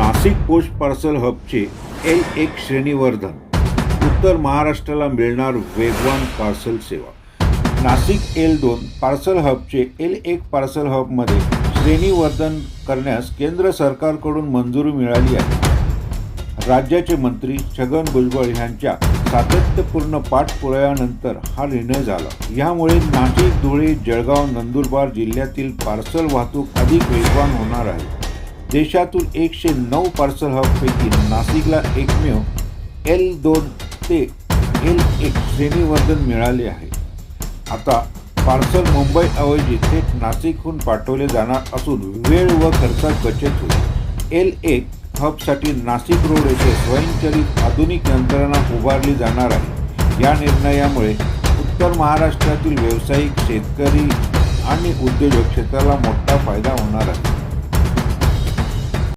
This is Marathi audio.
नाशिक पोस्ट पार्सल हबचे एल एक श्रेणीवर्धन. उत्तर महाराष्ट्राला मिळणार वेगवान पार्सल सेवा. नाशिक एल दोन पार्सल हबचे एल एक पार्सल हबमध्ये श्रेणीवर्धन करण्यास केंद्र सरकारकडून मंजुरी मिळाली आहे. राज्याचे मंत्री छगन भुजबळ यांच्या सातत्यपूर्ण पाठपुराव्यानंतर हा निर्णय झाला. यामुळे नाशिक धुळे जळगाव नंदुरबार जिल्ह्यातील पार्सल वाहतूक अधिक वेगवान होणार आहे. देशातून एकशे नऊ पार्सल हबपैकी नाशिकला एकमेव एल दोन ते एल एक श्रेणीवर्धन मिळाले आहे. आता पार्सल मुंबईऐवजी थेट नाशिकहून पाठवले जाणार असून वेळ व खर्चात बचत होईल. एल एक हबसाठी नाशिक रोड येथे स्वयंचलित आधुनिक यंत्रणा उभारली जाणार आहे. या निर्णयामुळे उत्तर महाराष्ट्रातील व्यावसायिक शेतकरी आणि उद्योजक क्षेत्राला मोठा फायदा होणार आहे.